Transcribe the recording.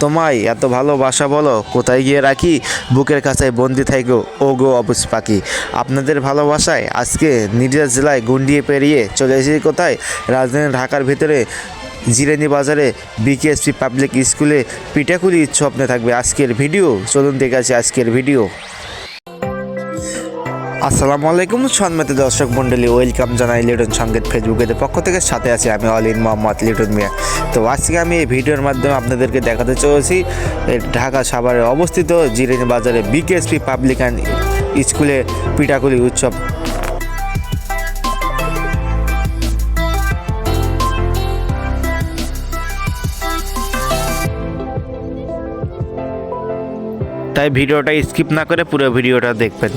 তোমায় এত ভালোবাসা বলো, কোথায় গিয়ে রাখি? বুকের কাছায় বন্দি থাকো ও গো অবুজ পাখি। আপনাদের ভালোবাসায় আজকে নিজের জেলায় গুন্ডিয়ে পেরিয়ে চলে এসেছি কোথায়? রাজধানী ঢাকার ভিতরে, জিরেনি বাজারে বিকেএসপি পাবলিক স্কুলে পিঠাকুলি স্বপ্নে থাকবে আজকের ভিডিও। চলুন দেখে আজকের ভিডিও। আসসালামু আলাইকুম, সম্মানিত দর্শক মণ্ডলী ওয়েলকাম জানাই লিটন সংগীত ফেসবুকের পক্ষ থেকে। সাথে আছি আমি অলিন মোহাম্মদ লিটন মিয়া। তো আজকে আমি এই ভিডিওর মাধ্যমে আপনাদেরকে দেখাতে চলেছি ঢাকা সাভারে অবস্থিত জিরেনি বাজারে বিকেএসপি পাবলিক অ্যান্ড স্কুলে পিঠাকুলি উৎসব। তাই ভিডিওটা স্কিপ না করে পুরো ভিডিওটা দেখবেন।